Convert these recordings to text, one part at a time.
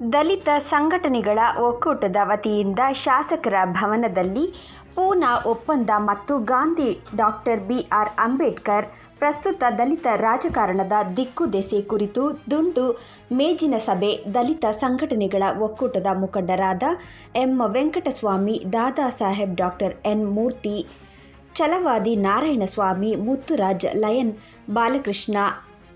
ದಲಿತ ಸಂಘಟನೆಗಳ ಒಕ್ಕೂಟದ ವತಿಯಿಂದ ಶಾಸಕರ ಭವನದಲ್ಲಿ ಪೂನಾ ಒಪ್ಪಂದ ಮತ್ತು ಗಾಂಧಿ ಡಾಕ್ಟರ್ ಬಿಆರ್ ಅಂಬೇಡ್ಕರ್ ಪ್ರಸ್ತುತ ದಲಿತ ರಾಜಕಾರಣದ ದಿಕ್ಕು ದೆಸೆ ಕುರಿತು ದುಂಡು ಮೇಜಿನ ಸಭೆ ದಲಿತ ಸಂಘಟನೆಗಳ ಒಕ್ಕೂಟದ ಮುಖಂಡರಾದ M Venkataswamy Dada Saheb doctor N Murthy, Chalavadi Narayanaswamy, Muthuraj lion, Balakrishna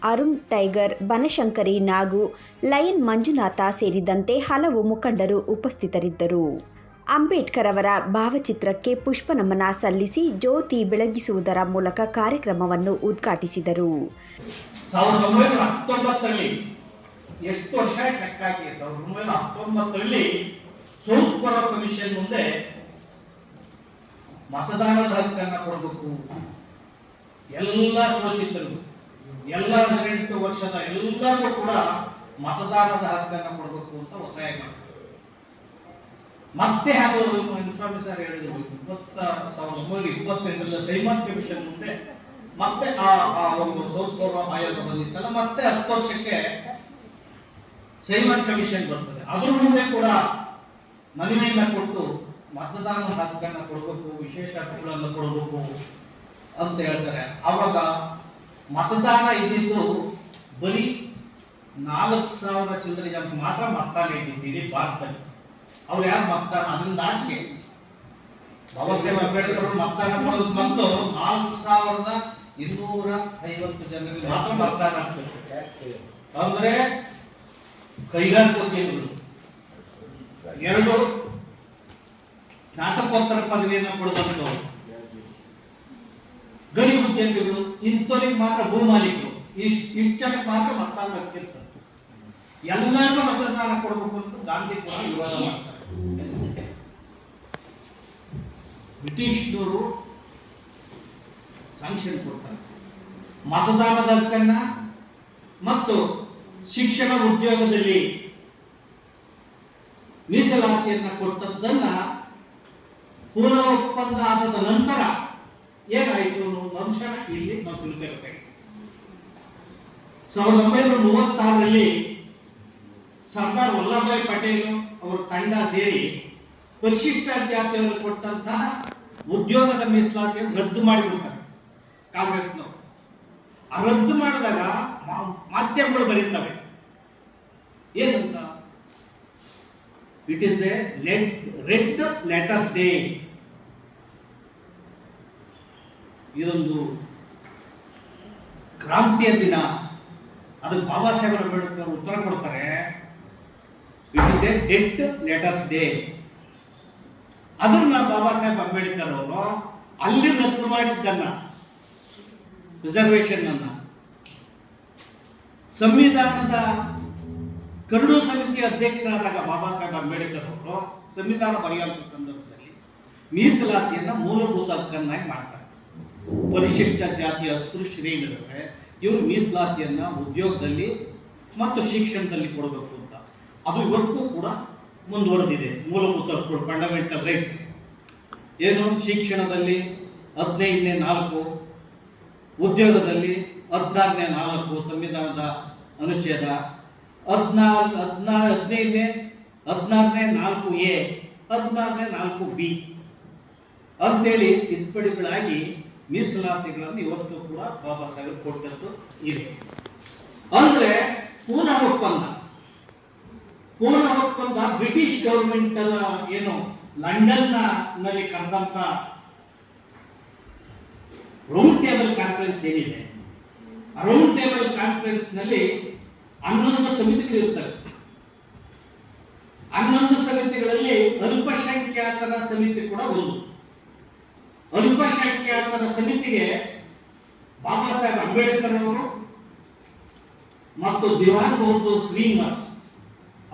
Arun, tiger, Banashankari, Nagu, lion, Manjunatha ಸೇರಿದಂತೆ ಹಲವು ಮುಖಂಡರು ಉಪಸ್ಥಿತರಿದ್ದರು. ಅಂಬೇಡ್ಕರ್ ಅವರ ಭಾವಚಿತ್ರಕ್ಕೆ ಪುಷ್ಪನಮನ ಸಲ್ಲಿಸಿ ಜ್ಯೋತಿ ಬೆಳಗಿಸುವುದರ ಮೂಲಕ ಕಾರ್ಯಕ್ರಮವನ್ನು ಉದ್ಘಾಟಿಸಿದರು. ಎಷ್ಟು ವರ್ಷ ಲೆಕ್ಕಾಗಿ ಸಾವಿರದ ಒಂಬೈನೂರ ಹತ್ತೊಂಬತ್ತರಲ್ಲಿ ಸೌತ್ ಬರೋ ಕಮಿಷನ್ ಮುಂದೆ ಮತದಾನದ ಹಕ್ಕನ್ನು ಕೊಡಬೇಕು. ಎಲ್ಲ ಶೋಷಿತರು. ಎಲ್ಲ ಹದಿನೆಂಟು ವರ್ಷದ ಎಲ್ಲರಿಗೂ ಕೂಡ ಮತದಾನದ ಹಕ್ಕನ್ನು ಕೊಡಬೇಕು ಅಂತ ಒತ್ತಾಯ ಮಾಡ್ತಾರೆ. ಮತ್ತೆ ಅದು ಸ್ವಾಮಿ ಸರ್ ಹೇಳಿದ್ರು, ಇಪ್ಪತ್ತ ಸಾವಿರದ ಒಂಬೈನೂರ ಇಪ್ಪತ್ತೆಂಟರಲ್ಲಿ ಸೈಮನ್ ಕಮಿಷನ್ ಮುಂದೆ ಮತ್ತೆ ಆ ಆ ಒಂದು ಸೌತ್ ಪೂರ್ವ ಆಯೋಗ ಬಂದಿತ್ತಲ್ಲ, ಮತ್ತೆ ಹತ್ತು ವರ್ಷಕ್ಕೆ ಸೈಮನ್ ಕಮಿಷನ್ ಬರ್ತದೆ. ಅದ್ರ ಮುಂದೆ ಕೂಡ ಮನವಿಯನ್ನ ಕೊಟ್ಟು ಮತದಾನದ ಹಕ್ಕನ್ನು ಕೊಡಬೇಕು, ವಿಶೇಷ ಹಕ್ಕುಗಳನ್ನು ಕೊಡಬೇಕು ಅಂತ ಹೇಳ್ತಾರೆ. ಅವಾಗ ಮತದಾನ ಇದ್ದಿದ್ದು ಬರೀ ನಾಲ್ಕು ಸಾವಿರ ಚಿಲ್ಲರೆ ಜನ ಮಾತ್ರ ಮತದಾನ ಇದ್ದಿದ್ದು ಇಡೀ ಭಾರತದಲ್ಲಿ. ಅವ್ರು ಯಾರು ಮತದಾನ ಅದರಿಂದ ಆಚೆಗೆ ಬಾಬಾ ಸಾಹೇಬ್ ಅಂಬೇಡ್ಕರ್ ಅವರು ಮತದಾನ ಮಾಡೋದು ಬಂದು ನಾಲ್ಕು ಸಾವಿರದ ಇನ್ನೂರ ಐವತ್ತು ಜನರಿಗೆ ಮಾತ್ರ ಮತದಾನ ಅಂದ್ರೆ ಕೈಗಾರಿಕೋದ್ಯಮಿಗಳು ಎರಡು ಸ್ನಾತಕೋತ್ತರ ಪದವಿಯನ್ನು ಕೊಡುವಂತವ್ರು ಉದ್ಯಮಿಗಳು ಇಂಥವ್ರಿಗೆ ಮಾತ್ರ ಭೂಮಾಲೀಕರು. ಇಷ್ಟು ಇಷ್ಟು ಜನಕ್ಕೆ ಮಾತ್ರ ಮತದಾನ ಹಕ್ಕಿರ್ತದೆ ಎಲ್ಲರಿಗೂ ಮತದಾನ ಕೊಡಬೇಕು ಅಂತ ಗಾಂಧಿ ಕೂಡ ವಿವಾದ ಮಾಡ್ತಾರೆ. ಬ್ರಿಟಿಷ್ನವರು ಸಾಂಕ್ಷನ್ ಕೊಡ್ತಾರೆ. ಮತದಾನದ ಹಕ್ಕನ್ನ ಮತ್ತು ಶಿಕ್ಷಣ ಉದ್ಯೋಗದಲ್ಲಿ ಮೀಸಲಾತಿಯನ್ನ ಕೊಟ್ಟದ್ದನ್ನ ಪೂರ್ಣ ಒಪ್ಪಂದ ಆದ ನಂತರ ಏನಾಯಿತು ಅನ್ನೋ ಒಂದು ಅಂಶ ಇಲ್ಲಿ ನಾವು ತಿಳ್ಕೊಳ್ತೇವೆ ಸಾವಿರದ ಒಂಬೈನೂರ ಮೂವತ್ತಾರರಲ್ಲಿ ಸರ್ದಾರ್ ವಲ್ಲಭಾಯ್ ಪಟೇಲ್ ಅವರ ತಂಡ ಸೇರಿ ಪರಿಶಿಷ್ಟ ಜಾತಿಯವರು ಕೊಟ್ಟಂತಹ ಉದ್ಯೋಗದ ಮೀಸಲಾತಿಯನ್ನು ರದ್ದು ಮಾಡಿಬಿಡ್ತಾರೆ ಕಾಂಗ್ರೆಸ್ನವರು. ಆ ರದ್ದು ಮಾಡಿದಾಗ ಮಾಧ್ಯಮಗಳು ಬರೀತವೆ. ಏನಂತ? It is the red letters day ಇದೊಂದು ಕ್ರಾಂತಿಯ ದಿನ. ಅದಕ್ಕೆ ಬಾಬಾ ಸಾಹೇಬ್ ಅಂಬೇಡ್ಕರ್ ಉತ್ತರ ಕೊಡ್ತಾರೆ it is a death letters day ಅದನ್ನ ಬಾಬಾ ಸಾಹೇಬ್ ಅಂಬೇಡ್ಕರ್ ಅವರು ಅಲ್ಲಿ ರದ್ದು ಮಾಡಿದ್ದನ್ನ ರಿಸರ್ವೇಶನ್ ಅನ್ನ. ಸಂವಿಧಾನದ ಕರಡು ಸಮಿತಿ ಅಧ್ಯಕ್ಷರಾದಾಗ ಬಾಬಾ ಸಾಹೇಬ್ ಅಂಬೇಡ್ಕರ್ ಅವರು ಸಂವಿಧಾನ ಬರೆಯುವಂತ ಸಂದರ್ಭದಲ್ಲಿ ಮೀಸಲಾತಿಯನ್ನ ಮೂಲಭೂತ ಹಕ್ಕನ್ನಾಗಿ ಮಾಡ್ತಾರೆ. ಪರಿಶಿಷ್ಟ ಜಾತಿಯ ಅಸ್ಪೃಶ್ಯರಿಗಿರುತ್ತೆ ಇವರು ಮೀಸಲಾತಿಯನ್ನ ಉದ್ಯೋಗದಲ್ಲಿ ಮತ್ತು ಶಿಕ್ಷಣದಲ್ಲಿ ಕೊಡಬೇಕು ಅಂತ. ಅದು ಇವತ್ತು ಕೂಡ ಮುಂದುವರೆದಿದೆ. ಮೂಲಭೂತ ಫಂಡಮೆಂಟಲ್ ರೈಟ್ಸ್ ಏನು? ಶಿಕ್ಷಣದಲ್ಲಿ ಹದಿನೈದನೇ ನಾಲ್ಕು, ಉದ್ಯೋಗದಲ್ಲಿ ಹದಿನಾರನೇ ನಾಲ್ಕು ಸಂವಿಧಾನದ ಅನುಚ್ಛೇದ. ಹದಿನಾಲ್ಕು ಹದಿನಾ, ಹದಿನೈದನೇ, ಹದಿನಾರನೇ ನಾಲ್ಕು ಎ, ಹದಿನಾರನೇ ನಾಲ್ಕು ಬಿ. ಅಂತೇಳಿ ತಿದ್ದುಪಡಿಗಳಾಗಿ ಮೀಸಲಾತಿಗಳನ್ನು ಇವತ್ತು ಕೂಡ ಬಾಬಾ ಸಾಹೇಬ್ ಕೊಟ್ಟದ್ದು ಇದೆ. ಅಂದ್ರೆ ಪೂನ ಒಪ್ಪಂದ. ಪೂನಾ ಒಪ್ಪಂದ ಬ್ರಿಟಿಷ್ ಗವರ್ಮೆಂಟ್ ಏನು ಲಂಡನ್ನಲ್ಲಿ ಕರೆದಂತ ರೌಂಡ್ ಟೇಬಲ್ ಕಾನ್ಫರೆನ್ಸ್ ಏನಿದೆ ರೌಂಡ್ ಟೇಬಲ್ ಕಾನ್ಫರೆನ್ಸ್ನಲ್ಲಿ ಹನ್ನೊಂದು ಸಮಿತಿಗಳು ಇರ್ತವೆ. ಹನ್ನೊಂದು ಸಮಿತಿಗಳಲ್ಲಿ ಅಲ್ಪಸಂಖ್ಯಾತರ ಸಮಿತಿ ಕೂಡ ಒಂದು. ಅಲ್ಪಸಂಖ್ಯಾತರ ಸಮಿತಿಗೆ ಬಾಬಾ ಸಾಹೇಬ್ ಅಂಬೇಡ್ಕರ್ ಅವರು ಮತ್ತು ದಿವಾನ್ ಬಹದ್ದೂರ್ ಶ್ರೀನಿವಾಸ್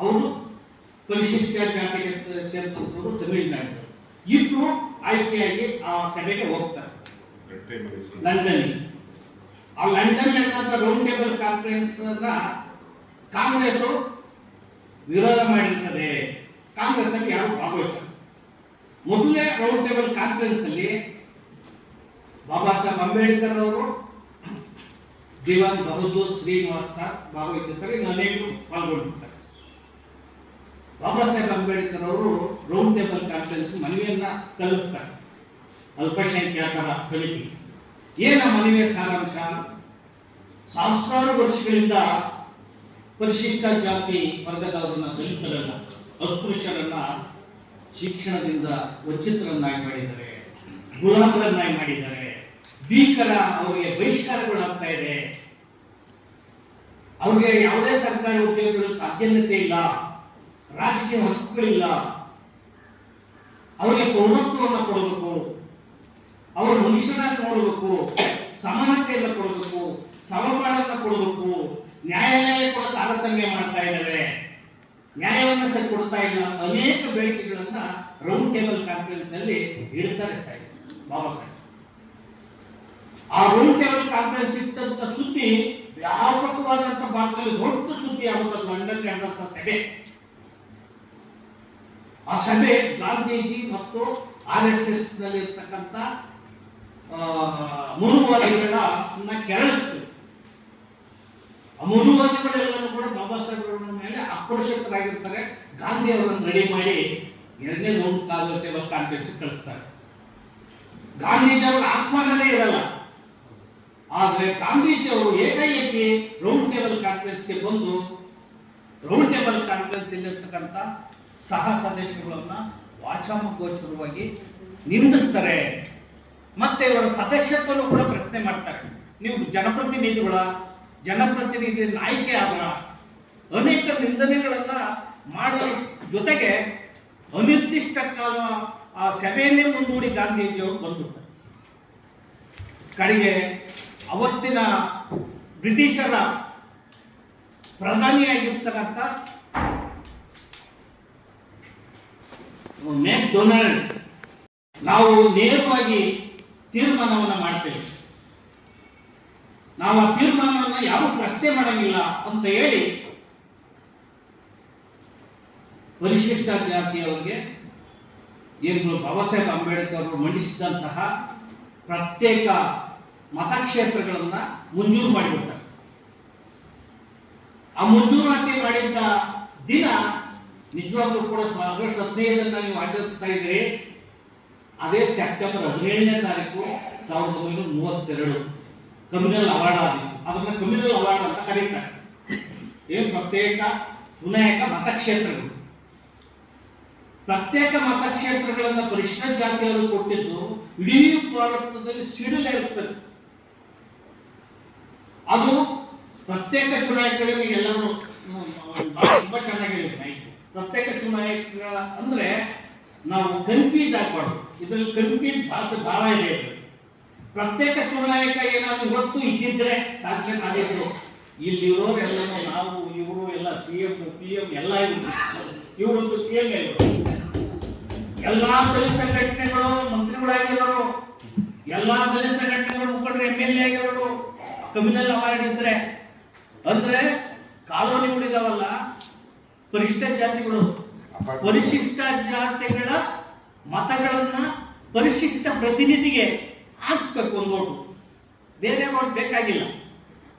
ಅವರು ಪರಿಶಿಷ್ಟ ಜಾತಿಗೆ ಸೇರ್ತಂತವರು ತಮಿಳುನಾಡು ಇಬ್ರು ಆಯ್ಕೆಯಾಗಿ ಆ ಸಭೆಗೆ ಹೋಗ್ತಾರೆ. ಲಂಡನ್ ಆ ಲಂಡನ್ ನಡೆದಂತ ರೌಂಡ್ ಟೇಬಲ್ ಕಾನ್ಫರೆನ್ಸ್ ಅನ್ನ ಕಾಂಗ್ರೆಸ್ ವಿರೋಧ ಮಾಡಿರ್ತದೆ. ಕಾಂಗ್ರೆಸ್ ಅಲ್ಲಿ ಯಾರು ಭಾಗವಹಿಸ ಮೊದಲೇ ರೌಂಡ್ ಟೇಬಲ್ ಕಾನ್ಫರೆನ್ಸ್ ಅಲ್ಲಿ ಬಾಬಾ ಸಾಹೇಬ್ ಅಂಬೇಡ್ಕರ್ ಅವರು ದಿವಾನ್ ಬಹದ್ದೂರ್ ಶ್ರೀನಿವಾಸ ಭಾಗವಹಿಸುತ್ತಾರೆ ಅನೇಕರು ಪಾಲ್ಗೊಂಡಿರ್ತಾರೆ. ಬಾಬಾ ಸಾಹೇಬ್ ಅಂಬೇಡ್ಕರ್ ಅವರು ರೌಂಡ್ ಟೇಬಲ್ ಕಾನ್ಫರೆನ್ಸ್ ಮನವಿಯನ್ನ ಸಲ್ಲಿಸ್ತಾರೆ. ಅಲ್ಪಸಂಖ್ಯಾತರ ಸಮಿತಿ. ಏನ ಮನವಿಯ ಸಾರಾಂಶ? ಸಹಸ್ರಾರು ವರ್ಷಗಳಿಂದ ಪರಿಶಿಷ್ಟ ಜಾತಿ ವರ್ಗದವರನ್ನ ದಲಿತರನ್ನ, ಅಸ್ಪೃಶ್ಯರನ್ನ ಶಿಕ್ಷಣದಿಂದ ವಂಚಿತರನ್ನಾಗಿ ಮಾಡಿದ್ದಾರೆ ಗುಲಾಮರನ್ನಾಗಿ ಮಾಡಿದ್ದಾರೆ ಭೀಕರ ಅವರಿಗೆ ಬಹಿಷ್ಕಾರಗಳಾಗ್ತಾ ಇದೆ. ಅವ್ರಿಗೆ ಯಾವುದೇ ಸರ್ಕಾರಿ ಉದ್ಯೋಗಗಳ ಪ್ರಾಧಾನ್ಯತೆ ಇಲ್ಲ, ರಾಜಕೀಯ ಹಕ್ಕುಗಳಿಲ್ಲ. ಅವರಿಗೆ ಪೌರತ್ವವನ್ನು ಕೊಡಬೇಕು. ಅವರು ಮನುಷ್ಯರನ್ನು ನೋಡಬೇಕು, ಸಮಾನತೆಯನ್ನು ಕೊಡಬೇಕು ಸಮಬಾಳನ್ನ ಕೊಡಬೇಕು, ನ್ಯಾಯಾಲಯ ಕೂಡ ತಾರತಮ್ಯ ಮಾಡ್ತಾ ಇದ್ದಾರೆ ನ್ಯಾಯವನ್ನ ಸರಿ ಕೊಡ್ತಾ ಇಲ್ಲ ಅನೇಕ ಬೇಡಿಕೆಗಳನ್ನ ರೌಂಡ್ ಟೇಬಲ್ ಕಾನ್ಫರೆನ್ಸ್ ಅಲ್ಲಿ ಇಡ್ತಾರೆ ಸಾಹೇಬ್, ಬಾಬಾ ಸಾಹೇಬ್. ಆ ರೌಂಡ್ ಟೇಬಲ್ ಕಾನ್ಫರೆನ್ಸ್ ಇಟ್ಟಂತ ಸುದ್ದಿ ವ್ಯಾಪಕವಾದಂತ ಭಾಗದಲ್ಲಿ ದೊಡ್ಡ ಸುದ್ದಿ ಆಗುತ್ತದೆ ಲಂಡನ್ ನಡೆದಂತ ಸಭೆ. ಆ ಸಭೆ ಗಾಂಧೀಜಿ ಮತ್ತು ಆರ್ ಎಸ್ ಎಸ್ನಲ್ಲಿ ಇರ್ತಕ್ಕಂಥ ಮುನುವಾದಿಗಳನ್ನ ಕೆರಳಿಸ್ತು. ಆ ಮುನುವಾದಿಗಳೆಲ್ಲರೂ ಕೂಡ ಬಾಬಾ ಸಾಹೇಬ್ ಅವರ ಮೇಲೆ ಆಕ್ರೋಶಿತರಾಗಿರ್ತಾರೆ. ಗಾಂಧಿ ಅವರನ್ನು ರೆಡಿ ಮಾಡಿ ಎರಡನೇ ರೌಂಡ್ ಕಾಲ್ ಟೇಬಲ್ ಕಾನ್ಫರೆನ್ಸ್ ಕಳಿಸ್ತಾರೆ. ಗಾಂಧೀಜಿ ಅವರ ಆಹ್ವಾನನೇ ಇರಲ್ಲ. ಆದ್ರೆ ಗಾಂಧೀಜಿ ಅವರು ಏಕಾಏಕಿ ರೌಂಡ್ ಟೇಬಲ್ ಕಾನ್ಫರೆನ್ಸ್ಗೆ ಬಂದು ರೌಂಡ್ ಟೇಬಲ್ ಕಾನ್ಫರೆನ್ಸ್ ಇಲ್ಲಿರ್ತಕ್ಕಂಥ ಸಹ ಸಂದೇಶಗಳನ್ನ ವಾಚಾಮಗೋಚರವಾಗಿ ನಿಂದಿಸ್ತಾರೆ. ಮತ್ತೆ ಇವರ ಸದಸ್ಯತ್ವನು ಕೂಡ ಪ್ರಶ್ನೆ ಮಾಡ್ತಾರೆ. ನೀವು ಜನಪ್ರತಿನಿಧಿಗಳ ಜನಪ್ರತಿನಿಧಿ ಆಯ್ಕೆ ಆದ್ರ ಅನೇಕ ನಿಂದನೆಗಳನ್ನ ಮಾಡೋ ಜೊತೆಗೆ ಅನಿರ್ದಿಷ್ಟ ಕಾಲ ಆ ಸಭೆಯನ್ನೇ ಮುಂದೂಡಿ ಗಾಂಧೀಜಿಯವರು ಬಂದು ಕಡೆಗೆ ಅವತ್ತಿನ ಬ್ರಿಟಿಷರ ಪ್ರಧಾನಿಯಾಗಿರ್ತಕ್ಕಂಥ ಮೇಕ್ ಡೊನಾಲ್ಡ್ ನಾವು ನೇರವಾಗಿ ತೀರ್ಮಾನವನ್ನು ಮಾಡ್ತೇವೆ. ನಾವು ಆ ತೀರ್ಮಾನವನ್ನು ಯಾರು ಪ್ರಶ್ನೆ ಮಾಡಂಗಿಲ್ಲ ಅಂತ ಹೇಳಿ ಪರಿಶಿಷ್ಟ ಜಾತಿಯವರಿಗೆ ಏನು ಬಾಬಾ ಅಂಬೇಡ್ಕರ್ ಅವರು ಮಂಡಿಸಿದಂತಹ ಪ್ರತ್ಯೇಕ ಮತಕ್ಷೇತ್ರಗಳನ್ನ ಮಂಜೂರು ಮಾಡಿಬಿಡ್ತಾರೆ ಆ ಮಂಜೂರಾತಿ ಮಾಡಿದ್ದ ದಿನ ನಿಜವಾಗ್ಲೂ ಕೂಡ ಆಗಸ್ಟ್ ಹದಿನೈದನ್ನ ನೀವು ಆಚರಿಸ್ತಾ ಇದ್ದೀರಿ. ಅದೇ ಸೆಪ್ಟೆಂಬರ್ ಹದಿನೇಳನೇ ತಾರೀಕು ಸಾವಿರದ ಒಂಬೈನೂರ ಮೂವತ್ತೆರಡು. ಕಮ್ಯುನಲ್ ಅವಾರ್ಡ್ ಆಗಿತ್ತು ಅದನ್ನ ಕಮ್ಯುನಲ್ ಅವಾರ್ಡ್ ಅಂತ ಕರೀತಾರೆ. ಏನ್ ಪ್ರತ್ಯೇಕ ಚುನಾಯಕ ಮತಕ್ಷೇತ್ರಗಳು. ಪ್ರತ್ಯೇಕ ಮತಕ್ಷೇತ್ರಗಳನ್ನ ಪರಿಶಿಷ್ಟ ಜಾತಿಯವರು ಕೊಟ್ಟಿದ್ದು ಇಡೀ ಭಾರತದಲ್ಲಿ ಸಿಡಿಲೇ ಇರ್ತದೆ. ಅದು ಪ್ರತ್ಯೇಕ ಚುನಾಯಕಗಳಿಗೆ ಎಲ್ಲರೂ ತುಂಬಾ ಚೆನ್ನಾಗಿ ಪ್ರತ್ಯೇಕ ಚುನಾಯಕ ಅಂದ್ರೆ ನಾವು ಕನ್ಫ್ಯೂಸ್ ಆಗ್ಬಾರ್ದು ಇದ್ರಲ್ಲಿ ಕನ್ಫ್ಯೂಸ್ ಭಾಷೆ ಬಹಳ ಇದೆ. ಪ್ರತ್ಯೇಕ ಚುನಾಯಕ ಏನಾದ್ರು ಇವತ್ತು ಇದ್ದಿದ್ರೆ ಸಾಧ್ಯ ಮಾಡಿದ್ರು. ಇಲ್ಲಿ ಇಲ್ಲಿರೋರೆಲ್ಲರೂ ನಾವು ಇವರು ಎಲ್ಲ ಸಿ ಎಂ ಪಿ ಎಂ ಎಲ್ಲ ಇವರು. ಇವರೊಂದು ಸಿ ಎಂ ಎಲ್ಲಾ ದಲಿತ ಸಂಘಟನೆಗಳು ಮಂತ್ರಿಗಳಾಗಿರೋರು ಎಲ್ಲಾ ದಲಿತ ಸಂಘಟನೆಗಳು ಮುಖಂಡರು ಎಂ ಎಲ್ ಎ ಆಗಿರೋರು ಕಮ್ಯುನಲ್ ಅವಾರ್ಡ್ ಇದ್ರೆ ಅಂದ್ರೆ ಕಾಲೋನಿಗಳಿದಾವಲ್ಲ ಪರಿಶಿಷ್ಟ ಜಾತಿಗಳು ಪರಿಶಿಷ್ಟ ಜಾತಿಗಳ ಮತಗಳನ್ನ ಪರಿಶಿಷ್ಟ ಪ್ರತಿನಿಧಿಗೆ ಹಾಕ್ಬೇಕು ಒಂದು ಓಟು. ಬೇರೆ ಓಟ್ ಬೇಕಾಗಿಲ್ಲ.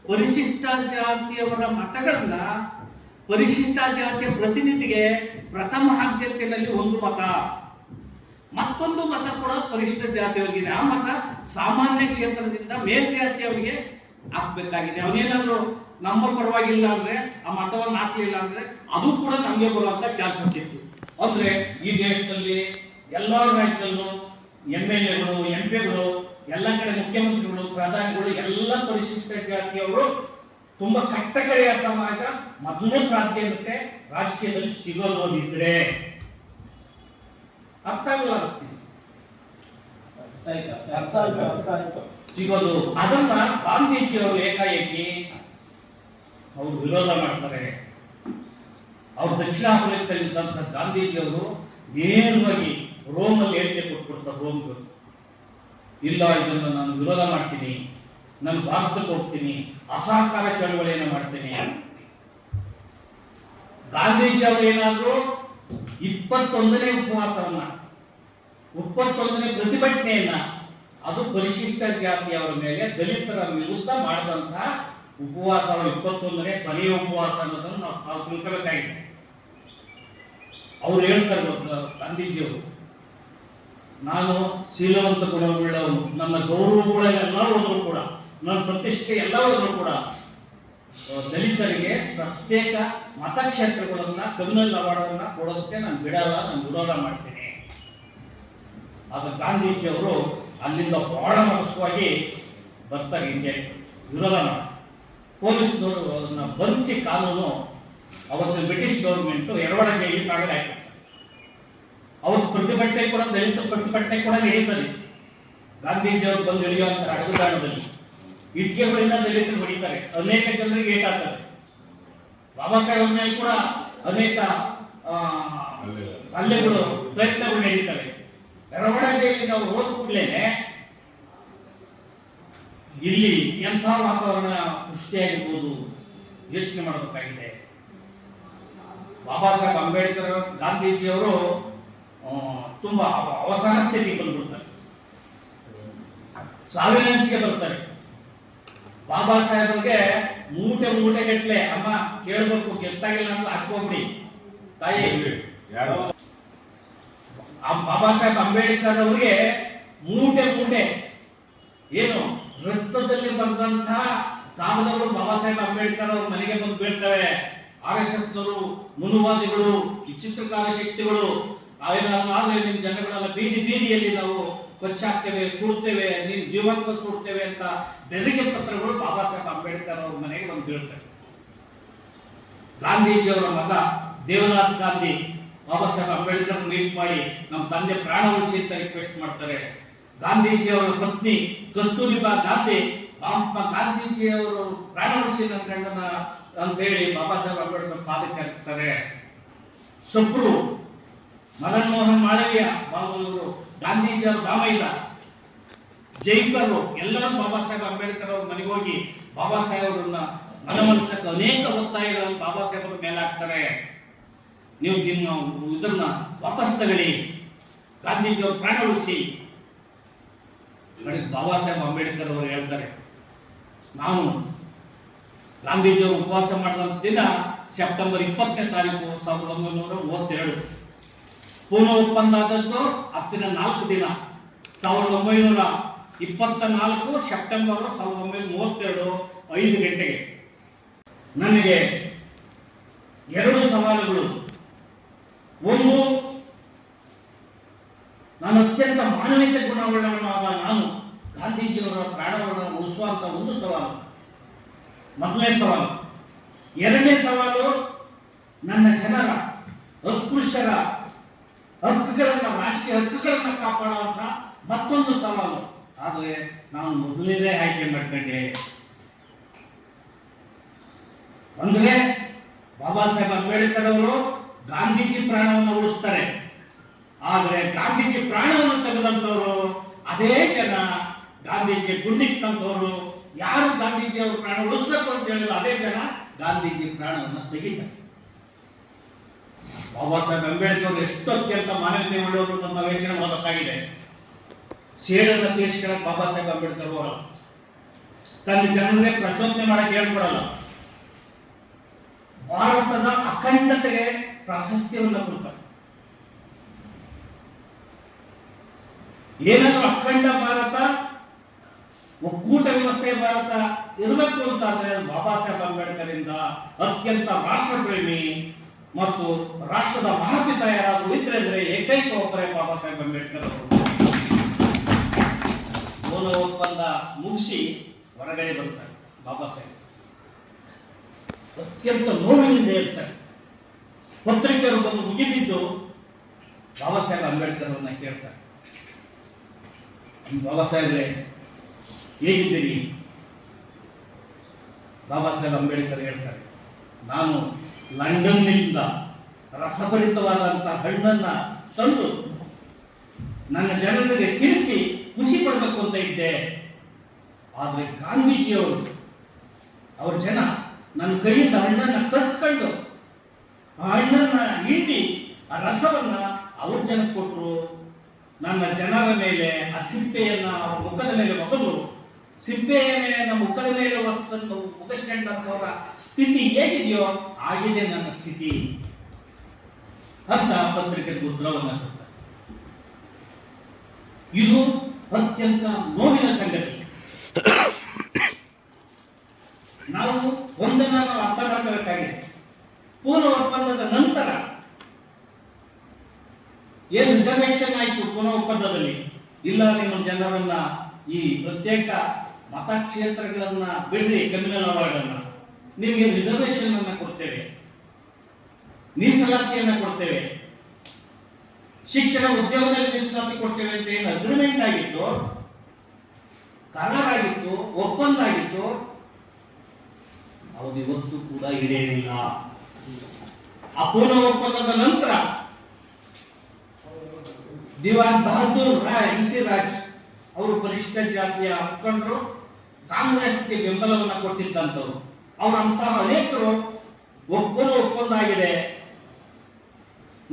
ಪರಿಶಿಷ್ಟ ಜಾತಿಯವರ ಮತಗಳನ್ನ ಪರಿಶಿಷ್ಟ ಜಾತಿಯ ಪ್ರತಿನಿಧಿಗೆ ಪ್ರಥಮ ಆದ್ಯತೆಯಲ್ಲಿ ಒಂದು ಮತ. ಮತ್ತೊಂದು ಮತ ಕೂಡ ಪರಿಶಿಷ್ಟ ಜಾತಿಯವರಿಗಿದೆ. ಆ ಮತ ಸಾಮಾನ್ಯ ಕ್ಷೇತ್ರದಿಂದ ಮೇಲ್ಜಾತಿಯವರಿಗೆ ಹಾಕ್ಬೇಕಾಗಿದೆ. ಅವನೇನಾದ್ರೂ ನಮ್ಮ ಪರವಾಗಿಲ್ಲ ಅಂದ್ರೆ, ಆ ಮತವನ್ನು ಹಾಕ್ಲಿಲ್ಲ ಅಂದ್ರೆ ಅದು ಕೂಡ ನಮಗೆ ಬರುವಂತ ಚಾನ್ಸ್ ಇತ್ತು ಅಂದ್ರೆ ಈ ದೇಶದಲ್ಲಿ ಎಲ್ಲ ರಾಜ್ಯದಲ್ಲೂ ಎಂ ಎಲ್ ಎಗಳು, ಎಂ ಪಿಗಳು ಎಲ್ಲ ಕಡೆ ಮುಖ್ಯಮಂತ್ರಿಗಳು ಪ್ರಧಾನಿಗಳು ಎಲ್ಲ ಪರಿಶಿಷ್ಟ ಜಾತಿಯವರು ತುಂಬಾ ಕಟ್ಟಕಡೆಯ ಸಮಾಜ ಮೊದಲನೇ ಪ್ರಾಧಾನ್ಯತೆ ರಾಜಕೀಯದಲ್ಲಿ ಸಿಗೋದಿದ್ರೆ ಅರ್ಥ ಆಗಲ್ಲ ಅನಿಸ್ತೀನಿ ಸಿಗೋದು. ಅದನ್ನ ಗಾಂಧೀಜಿಯವರು ಏಕಾಏಕಿ ಅವರು ವಿರೋಧ ಮಾಡ್ತಾರೆ. ಅವ್ರು ದಕ್ಷಿಣ ಆಫ್ರಿಕದಲ್ಲಿದ್ದಂಥ ಗಾಂಧೀಜಿಯವರು ನೇರವಾಗಿ ರೋಮಲ್ಲಿ ಹೇಳಿಕೆ ಕೊಟ್ಬಿಡ್ತಾರೆ ರೋಮ್ಗೆ ಇಲ್ಲ, ಇದನ್ನು ನಾನು ವಿರೋಧ ಮಾಡ್ತೀನಿ. ನಾನು ಭಾರತಕ್ಕೆ ಹೋಗ್ತೀನಿ ಅಸಹಕಾರ ಚಳವಳಿಯನ್ನು ಮಾಡ್ತೀನಿ. ಗಾಂಧೀಜಿ ಅವರು ಏನಾದ್ರು ಇಪ್ಪತ್ತೊಂದನೇ ಉಪವಾಸವನ್ನ, ಇಪ್ಪತ್ತೊಂದನೇ ಪ್ರತಿಭಟನೆಯನ್ನ, ಅದು ಪರಿಶಿಷ್ಟ ಜಾತಿಯವರ ಮೇಲೆ ದಲಿತರ ವಿರುದ್ಧ ಮಾಡಿದಂತಹ ಉಪವಾಸ ಅವರು, ಇಪ್ಪತ್ತೊಂದನೇ ಕೊನೆಯ ಉಪವಾಸ ಅನ್ನೋದನ್ನು ನಾವು ತಿಳ್ಕೊಬೇಕಾಗಿದೆ ಅವ್ರು ಹೇಳ್ತಾರೆ ಗಾಂಧೀಜಿಯವರು ನಾನು ಶೀಲವಂತ ಗುಣವುಳ್ಳವನು ನನ್ನ ಕೂಡ ಹೋದ್ರು ಕೂಡ, ನನ್ನ ಪ್ರತಿಷ್ಠೆ ಎಲ್ಲ ಹೋದ್ರು ಕೂಡ ದಲಿತರಿಗೆ ಪ್ರತ್ಯೇಕ ಮತಕ್ಷೇತ್ರಗಳನ್ನ ಕಮ್ಯುನಲ್ ಅವಾರ್ಡನ್ನ ಕೊಡೋದಕ್ಕೆ ನಾನು ಬಿಡಲ್ಲ, ನಾನು ವಿರೋಧ ಮಾಡ್ತೇನೆ. ಆದ್ರೆ ಗಾಂಧೀಜಿಯವರು ಅಲ್ಲಿಂದ ಬಹಳ ಮನಸ್ಸುವಾಗಿ ಬರ್ತಾರೆ ಹಿಂಗೆ ವಿರೋಧ ಮಾಡಿ ಪೊಲೀಸ್ನವರು ಅದನ್ನ ಬಂಧಿಸಿ ಕಾನೂನು, ಅವತ್ತು ಬ್ರಿಟಿಷ್ ಗೌರ್ಮೆಂಟು ಎರವಡ ಜೈಲಿ ಕಾಗದ ಅವತ್ತು ಪ್ರತಿಭಟನೆ ಕೂಡ, ದಲಿತ ಪ್ರತಿಭಟನೆ ಕೂಡ ನಡೀತದೆ ಗಾಂಧೀಜಿಯವರು ಬಂದು ಇಳಿಯುವಂತ ಅಡಗುದಾಣದಲ್ಲಿ ಇಟ್ಕೆಗಳಿಂದ ದಲಿತರು ಹೊಡಿತಾರೆ ಅನೇಕ ಜನರಿಗೆ ಏಟಾಗ್ತಾರೆ ಬಾಬಾ ಸಾಹೇಬ್ ಕೂಡ ಅನೇಕ ಹಲ್ಲೆಗಳು, ಪ್ರಯತ್ನಗಳು ನಡೀತವೆ. ಎರವಡ ಜೈಲಿಗೆ ನಾವು ಹೋದ ಕೂಡಲೇ ಇಲ್ಲಿ ಎಂಥ ವಾತಾವರಣ ಸೃಷ್ಟಿಯಾಗಿರ್ಬೋದು ಯೋಚನೆ ಮಾಡಬೇಕಾಗಿದೆ ಬಾಬಾ ಸಾಹೇಬ್ ಅಂಬೇಡ್ಕರ್, ಗಾಂಧೀಜಿಯವರು ತುಂಬಾ ಅವ- ಅವಸಾನ ಸ್ಥಿತಿಗೆ ಬಂದ್ಬಿಡ್ತಾರೆ. ಸಾವಿನ ಅಂಚಿಗೆ ಬರ್ತಾರೆ. ಬಾಬಾ ಸಾಹೇಬ್ರಿಗೆ ಮೂಟೆ ಮೂಟೆ ಗಟ್ಲೆ ಅಮ್ಮ ಕೇಳ್ಬೇಕು ಗೆತ್ತಾಗಿಲ್ಲ ಅಂತ ಹಚ್ಕೋಬಿಡಿ ತಾಯಿ ಯಾರೋ? ಬಾಬಾ ಸಾಹೇಬ್ ಅಂಬೇಡ್ಕರ್ ಅವರಿಗೆ ಮೂಟೆ ಮೂಟೆ. ಏನು ರಕ್ತದಲ್ಲಿ ಬರೆದಂತ ಕಾಗದಗಳು ಬಾಬಾ ಸಾಹೇಬ್ ಅಂಬೇಡ್ಕರ್ ಅವ್ರ ಮನೆಗೆ ಬಂದು ಬೀಳ್ತವೆ. ಆರ್ ಎಸ್ ಎಸ್ ಮುನುವಾದಿಗಳು ವಿಚಿತ್ರಕಾರ ಶಕ್ತಿಗಳು ಆದ್ರೆ ನಿಮ್ ಜನಗಳೆಲ್ಲ ಬೀದಿ ಬೀದಿಯಲ್ಲಿ ನಾವು ಕೊಚ್ಚಾಕ್ತೇವೆ, ಸುಡ್ತೇವೆ, ನಿನ್ ಜೀವಕ್ಕೆ ಸುಡ್ತೇವೆ ಅಂತ ಬೆದರಿಕೆ ಪತ್ರಗಳು ಬಾಬಾ ಸಾಹೇಬ್ ಅಂಬೇಡ್ಕರ್ ಅವ್ರ ಮನೆಗೆ ಬಂದು ಬೀಳ್ತವೆ. ಗಾಂಧೀಜಿಯವರ ಮಗ ದೇವದಾಸ್ ಗಾಂಧಿ ಬಾಬಾ ಸಾಹೇಬ್ ಅಂಬೇಡ್ಕರ್ ಮೀಟ್ ಮಾಡಿ ನಮ್ಮ ತಂದೆ ಪ್ರಾಣ ಉಳಿಸಿ ಅಂತ ರಿಕ್ವೆಸ್ಟ್ ಮಾಡ್ತಾರೆ. ಗಾಂಧೀಜಿಯವರ ಪತ್ನಿ ಕಸ್ತೂರಿಬಾ ಗಾಂಧಿ, ಮಹಾತ್ಮ ಗಾಂಧೀಜಿಯವರು ಪ್ರಾಣ ಉಳಿಸಿ ನನ್ನ ಗಂಡನ ಅಂತ ಹೇಳಿ ಬಾಬಾ ಸಾಹೇಬ್ ಅಂಬೇಡ್ಕರ್ ಪಾದಕ್ಕೆ ಹಾಕ್ತಾರೆ. ಸೊಕ್ರು ಮದನ್ ಮೋಹನ್ ಮಾಳವೀಯ ಬಾಬುವರು ಬಾಬ ಇಲ್ಲ. ಜೈಕರು ಎಲ್ಲರೂ ಬಾಬಾ ಸಾಹೇಬ್ ಅಂಬೇಡ್ಕರ್ ಅವ್ರ ಮನೆಗೆ ಹೋಗಿ ಬಾಬಾ ಸಾಹೇಬ್ ಅವರನ್ನ ಮನವೊಲಿಸಕ್ಕೆ ಅನೇಕ ಒತ್ತಾಯಗಳನ್ನು ಬಾಬಾ ಸಾಹೇಬ್ ಮೇಲಾಗ್ತಾರೆ ನೀವು ನಿಮ್ಮ ಇದನ್ನ ವಾಪಸ್ ತಗೊಳ್ಳಿ. ಗಾಂಧೀಜಿಯವರು ಪ್ರಾಣ ಉಳಿಸಿ. ಬಾಬಾ ಸಾಹೇಬ್ ಅಂಬೇಡ್ಕರ್ ಅವರು ಹೇಳ್ತಾರೆ, ನಾನು ಗಾಂಧೀಜಿಯವರು ಉಪವಾಸ ಮಾಡಿದಂಥ ದಿನ ಸೆಪ್ಟೆಂಬರ್ ಇಪ್ಪತ್ತನೇ ತಾರೀಕು ಸಾವಿರದ ಒಂಬೈನೂರ ಮೂವತ್ತೇಳು ಪೂರ್ಣ ಒಪ್ಪಂದ ಆದದ್ದು ಹತ್ತಿನ ನಾಲ್ಕು ದಿನ. ಸಾವಿರದ ಒಂಬೈನೂರ ಇಪ್ಪತ್ತ ನಾಲ್ಕು ಸೆಪ್ಟೆಂಬರ್ ಸಾವಿರದ ಒಂಬೈನೂರ ಮೂವತ್ತೆರಡು ಐದು ಗಂಟೆಗೆ. ನನಗೆ ಎರಡು ಸವಾಲುಗಳು. ಒಂದು, ನಾನು ಅತ್ಯಂತ ಮಾನವೀಯ ಗುಣವುಳ್ಳವನಾದ ನಾನು ಗಾಂಧೀಜಿಯವರ ಪ್ರಾಣವನ್ನು ಉಳಿಸುವಂತ ಒಂದು ಸವಾಲು. ಮೊದಲನೇ ಸವಾಲು. ಎರಡನೇ ಸವಾಲು, ನನ್ನ ಜನರ, ಅಸ್ಪೃಶ್ಯರ ಹಕ್ಕುಗಳನ್ನ, ರಾಜಕೀಯ ಹಕ್ಕುಗಳನ್ನ ಕಾಪಾಡುವಂತ ಮತ್ತೊಂದು ಸವಾಲು. ಆದರೆ ನಾನು ಮೊದಲನೇದೇ ಆಯ್ಕೆ ಮಾಡ್ಕೊಂಡೆ. ಅಂದ್ರೆ ಬಾಬಾ ಸಾಹೇಬ್ ಅಂಬೇಡ್ಕರ್ ಅವರು ಗಾಂಧೀಜಿ ಪ್ರಾಣವನ್ನು ಉಳಿಸ್ತಾರೆ. ಆದ್ರೆ ಗಾಂಧೀಜಿ ಪ್ರಾಣವನ್ನು ತೆಗೆದಂತವರು ಅದೇ ಜನ ಗಾಂಧೀಜಿಗೆ ಗುಂಡಿಕ್ಕಂತವರು ಯಾರು ಗಾಂಧೀಜಿ ಅವ್ರ ಪ್ರಾಣ ಉಳಿಸ್ಬೇಕು ಅಂತ ಹೇಳಿದ್ರು ಅದೇ ಜನ ಗಾಂಧೀಜಿ ಪ್ರಾಣವನ್ನು ತೆಗಿತಾರೆ. ಬಾಬಾ ಸಾಹೇಬ್ ಅಂಬೇಡ್ಕರ್ ಎಷ್ಟು ಅತ್ಯಂತ ಮಾನವೀಯತೆ ಉಳ್ಳವರು ನಮ್ಮ ವೇಚನೆ ಮಾಡಬೇಕಾಗಿದೆ ಸೇರದ ದೇಶಗಳ ಬಾಬಾ ಸಾಹೇಬ್ ಅಂಬೇಡ್ಕರ್ ಅವರ ತನ್ನ ಜನರನ್ನೇ ಪ್ರಚೋದನೆ ಮಾಡಕ್ಕೆ ಹೇಳ್ಕೊಡಲ್ಲ. ಭಾರತದ ಅಖಂಡತೆಗೆ ಪ್ರಾಶಸ್ತ್ಯವನ್ನು ಕೊಡ್ತಾರೆ. ಏನಾದ್ರೂ ಅಖಂಡ ಭಾರತ, ಒಕ್ಕೂಟ ವ್ಯವಸ್ಥೆ ಭಾರತ ಇರಬೇಕು ಅಂತಾದ್ರೆ ಬಾಬಾ ಸಾಹೇಬ್ ಅಂಬೇಡ್ಕರ್ ಇಂದ ಅತ್ಯಂತ ರಾಷ್ಟ್ರಪ್ರೇಮಿ ಮತ್ತು ರಾಷ್ಟ್ರದ ಮಹಾಪಿತ ಯಾರಾದರೂ ಇದ್ರೆ ಅಂದ್ರೆ ಏಕೈಕ ಒಬ್ಬರೇ ಬಾಬಾ ಸಾಹೇಬ್ ಅಂಬೇಡ್ಕರ್ ಅವರು. ಒಪ್ಪಂದ ಮುಗಿಸಿ ಹೊರಗಡೆ ಬರ್ತಾರೆ ಬಾಬಾ ಸಾಹೇಬ್. ಅತ್ಯಂತ ನೋವಿನಿಂದ ಇರ್ತಾರೆ. ಪತ್ರಿಕೆಯರು ಬಂದು ಮುಗಿದಿದ್ದು ಬಾಬಾ ಸಾಹೇಬ್ ಅಂಬೇಡ್ಕರ್ ಅವ್ರನ್ನ ಕೇಳ್ತಾರೆ. ಬಾಬಾ ಸಾಹೇಬ್ರೆ, ಹೇಗಿದ್ದೀರಿ? ಬಾಬಾ ಸಾಹೇಬ್ ಅಂಬೇಡ್ಕರ್ ಹೇಳ್ತಾರೆ, ನಾನು ಲಂಡನ್ನಿಂದ ರಸಭರಿತವಾದಂಥ ಹಣ್ಣನ್ನ ತಂದು ನನ್ನ ಜನರಿಗೆ ತಿಳಿಸಿ ಖುಷಿ ಪಡಬೇಕು ಅಂತ ಇದ್ದೆ. ಆದರೆ ಗಾಂಧೀಜಿಯವರು ಅವ್ರ ಜನ ನನ್ನ ಕೈಯಿಂದ ಹಣ್ಣನ್ನ ಕಸ್ಕೊಂಡು ಆ ಹಣ್ಣನ್ನ ಹಿಂಡಿ ಆ ರಸವನ್ನ ಅವ್ರ ಜನಕ್ಕೆ ಕೊಟ್ಟರು ನನ್ನ ಜನರ ಮೇಲೆ ಆ ಸಿಪ್ಪೆಯನ್ನ ಅವ್ರ ಮುಖದ ಮೇಲೆ ಒಗೆದು ಸಿಪ್ಪೆಯ ಮೇಲೆ ಮುಖದ ಮೇಲೆ ವಸ್ತನ್ನು ಮುಗಿಸ್ಕೊಂಡಂತವರ ಸ್ಥಿತಿ ಹೇಗಿದೆಯೋ ಆಗಿದೆ ನನ್ನ ಸ್ಥಿತಿ ಅಂತ ಪತ್ರಿಕೆಗೆ ಉತ್ತರವನ್ನು ಕೊಡ್ತಾರೆ. ಇದು ಅತ್ಯಂತ ನೋವಿನ ಸಂಗತಿ. ನಾವು ಒಂದನ್ನ ನಾವು ಅರ್ಥ ಮಾಡಬೇಕಾಗಿದೆ ಪೂರ್ಣ ಒಪ್ಪಂದದ ನಂತರ ಏನು ರಿಸರ್ವೇಶನ್ ಆಯಿತು ಪುನಃ ಒಪ್ಪಂದದಲ್ಲಿ? ಇಲ್ಲ, ನಿಮ್ಮ ಜನರನ್ನ ಈ ಪ್ರತ್ಯೇಕ ಮತಕ್ಷೇತ್ರಗಳನ್ನ ಬಿಡ್ರಿ ಅವಾರ್ಡ್ ಅನ್ನ ನಿಮಗೆ ರಿಸರ್ವೇಶನ್ ಅನ್ನ ಕೊಡ್ತೇವೆ. ಮೀಸಲಾತಿಯನ್ನ ಕೊಡ್ತೇವೆ. ಶಿಕ್ಷಣ ಉದ್ಯೋಗದಲ್ಲಿ ಮೀಸಲಾತಿ ಕೊಡ್ತೇವೆ ಅಂತ ಏನು ಅಗ್ರಿಮೆಂಟ್ ಆಗಿತ್ತು ಕರಾರ್ ಆಗಿತ್ತು ಒಪ್ಪಂದ ಆಗಿತ್ತು ಅದು ಇವತ್ತು ಕೂಡ ಈಡೇರಿಲ್ಲ ಅಪೂರ್ಣ ಒಪ್ಪಂದದ ನಂತರ ದಿವಾನ್ ಬಹದ್ದೂರ್ ರಾಯ್, ಎಂ ಸಿ ರಾಜ್, ಅವರು ಪರಿಶಿಷ್ಟ ಜಾತಿಯ ಮುಖಂಡರು ಕಾಂಗ್ರೆಸ್ಗೆ ಬೆಂಬಲವನ್ನು ಕೊಟ್ಟಿದ್ದಂಥವ್ರು. ಅವರಂತಹ ಅನೇಕರು ಒಪ್ಪಂದ ಒಪ್ಪಂದ ಆಗಿದೆ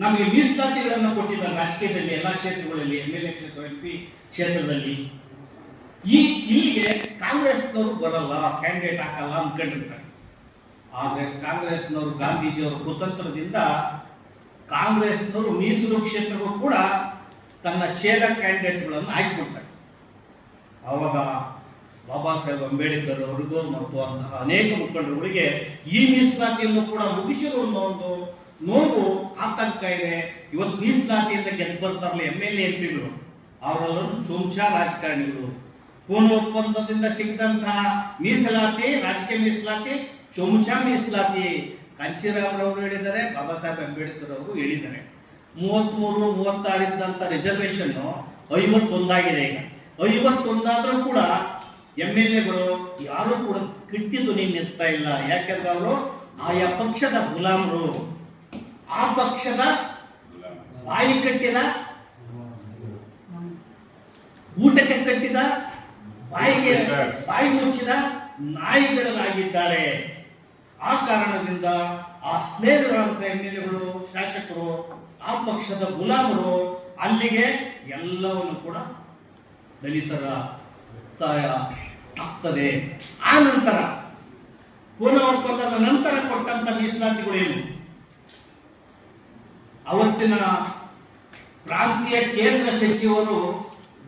ನಮಗೆ ಮೀಸಲಾತಿಗಳನ್ನು ಕೊಟ್ಟಿದ್ದಾರೆ ರಾಜಕೀಯದಲ್ಲಿ ಎಲ್ಲ ಕ್ಷೇತ್ರಗಳಲ್ಲಿ ಎಂ ಎಲ್ ಎ ಕ್ಷೇತ್ರ ಎಂ ಪಿ ಕ್ಷೇತ್ರದಲ್ಲಿ. ಈ ಇಲ್ಲಿಗೆ ಕಾಂಗ್ರೆಸ್ನವರು ಬರಲ್ಲ ಕ್ಯಾಂಡಿಡೇಟ್ ಹಾಕಲ್ಲ ಅನ್ಕೊಂಡಿರ್ತಾರೆ. ಆದರೆ ಕಾಂಗ್ರೆಸ್ನವರು ಗಾಂಧೀಜಿಯವರ ಕುತಂತ್ರದಿಂದ ಕಾಂಗ್ರೆಸ್ನವರು ಮೀಸಲು ಕ್ಷೇತ್ರಗಳು ಕೂಡ ತನ್ನ ಛೇದ ಕ್ಯಾಂಡಿಡೇಟ್ಗಳನ್ನು ಆಯ್ಕೊಳ್ತಾರೆ ಆವಾಗ ಬಾಬಾ ಸಾಹೇಬ್ ಅಂಬೇಡ್ಕರ್ ಅವರಿಗೂ ಮತ್ತು ಅಂತಹ ಅನೇಕ ಮುಖಂಡರುಗಳಿಗೆ ಈ ಮೀಸಲಾತಿಯನ್ನು ಕೂಡ ಮುಗಿಸಿರು ಅನ್ನೋ ಒಂದು ನೋವು ಆತಂಕ ಇದೆ. ಇವತ್ತು ಮೀಸಲಾತಿಯಿಂದ ಗೆದ್ದು ಬರ್ತಾರಲ್ಲ ಎಂ ಎಲ್ ಎಂ ಪಿಗಳು, ಅವರೆಲ್ಲರೂ ಚುಂಚ ರಾಜಕಾರಣಿಗಳು. ಪೂರ್ಣ ಒಪ್ಪಂದದಿಂದ ಸಿಕ್ಕಿದಂತಹ ಮೀಸಲಾತಿ, ರಾಜಕೀಯ ಮೀಸಲಾತಿ, ಚುಂಚ ಮೀಸಲಾತಿ ಕಾಂಚೀರಾಮ್ರವರು ಹೇಳಿದ್ದಾರೆ, ಬಾಬಾ ಸಾಹೇಬ್ ಅಂಬೇಡ್ಕರ್ ಅವರು ಹೇಳಿದ್ದಾರೆ. ಮೂವತ್ಮೂರು ಮೂವತ್ತಾರು ಇದ್ದಂತ ರಿಸರ್ವೇಶನ್ ಐವತ್ತೊಂದಾಗಿದೆ ಈಗ. ಐವತ್ತೊಂದಾದ್ರೂ ಕೂಡ ಎಂ ಎಲ್ ಎಗಳು ಯಾರು ಕೂಡ ಕಿಟ್ಟಿದ್ದು ನೀನು ನಿಲ್ತಾ ಇಲ್ಲ. ಯಾಕೆಂದ್ರೆ ಅವರು ಆಯಾ ಪಕ್ಷದ ಗುಲಾಮರು. ಆ ಪಕ್ಷದ ಬಾಯಿ ಕಟ್ಟಿದ, ಊಟಕ್ಕೆ ಕಟ್ಟಿದ, ಬಾಯಿಗೆ ಬಾಯಿ ಮುಚ್ಚಿದ ನಾಯಿಗಳಾಗಿದ್ದಾರೆ. ಆ ಕಾರಣದಿಂದ ಆ ಸ್ನೇಹಿತರಂತ ಎಂ ಎಲ್ ಎಗಳು ಶಾಸಕರು, ಆ ಪಕ್ಷದ ಗುಲಾಮರು ಅಲ್ಲಿಗೆ ಎಲ್ಲವನ್ನು ಕೂಡ ದಲಿತರ ಒತ್ತಾಯ ಆಗ್ತದೆ. ಆ ನಂತರ ಪುನಃ ಒಪ್ಪಂದದ ನಂತರ ಕೊಟ್ಟಂತ ಮೀಸಲಾತಿಗಳೇನು? ಅವತ್ತಿನ ಪ್ರಾಂತೀಯ ಕೇಂದ್ರ ಸಚಿವರು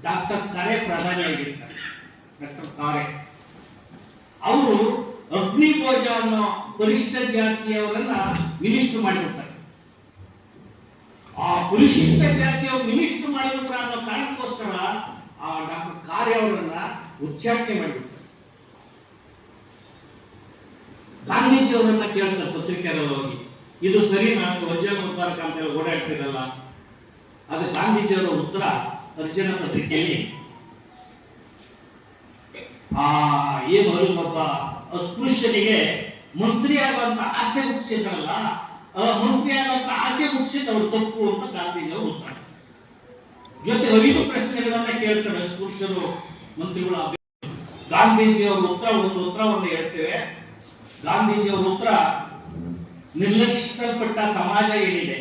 ಡಾಕ್ಟರ್ ಕರೆ ಪ್ರಧಾನಿಯಾಗಿರ್ತಾರೆ ಡಾಕ್ಟರ್ ಕಾರೆ ಅವರು ಅಗ್ನಿಭೋಜ ಅನ್ನೋ ಪರಿಶಿಷ್ಟ ಜಾತಿಯವರನ್ನ ಮಿನಿಸ್ಟರ್ ಮಾಡಿರ್ತಾರೆ. ಆ ಪರಿಶಿಷ್ಟ ಜಾತಿಯವರು ಮಿನಿಸ್ಟರ್ ಮಾಡಿಬಿಟ್ರ ಅನ್ನೋ ಕಾರಣಕ್ಕೋಸ್ಕರ ಆ ಡಾಕ್ಟರ್ ಕಾರ್ಯ ಅವರನ್ನ ಉಚ್ಚಾಟನೆ ಗಾಂಧೀಜಿ ಅವರನ್ನ ಕೇಳ್ತಾರೆ ಪತ್ರಿಕೆಯಲ್ಲಿ ಹೋಗಿ, ಇದು ಸರಿ ನಾನು ವಜ್ರ ಮುತ್ತಾರಕ ಅಂತ ಹೇಳಿ ಓಡಾಡ್ತಿರಲ್ಲ. ಅದು ಗಾಂಧೀಜಿಯವರ ಉತ್ತರ ಅರ್ಜುನ ಪತ್ರಿಕೆಯಲ್ಲಿ, ಆ, ಏನು ಒಬ್ಬ ಅಸ್ಪೃಶ್ಯನಿಗೆ ಮಂತ್ರಿ ಆಗುವಂತ ಆಸೆ ಹುಟ್ಟಿಸಿದ್ರಲ್ಲ ಮಂತ್ರಿ ಆಗುವಂತ ಆಸೆ ಹುಟ್ಟಿಸಿದ ಅವ್ರು ತಪ್ಪು ಅಂತ ಗಾಂಧೀಜಿ ಅವರು ಉತ್ತರ ಜೊತೆ ಐದು ಪ್ರಶ್ನೆಗಳನ್ನ ಕೇಳ್ತಾರೆ ಅಸ್ಪೃಶ್ಯರು. ಮಂತ್ರಿಗಳು ಗಾಂಧೀಜಿ ಅವರ ಉತ್ತರ ಒಂದು ಉತ್ತರವನ್ನು ಹೇಳ್ತೇವೆ ಗಾಂಧೀಜಿ ಅವರ ಉತ್ತರ ನಿರ್ಲಕ್ಷಿಸಲ್ಪಟ್ಟ ಸಮಾಜ ಏನಿದೆ,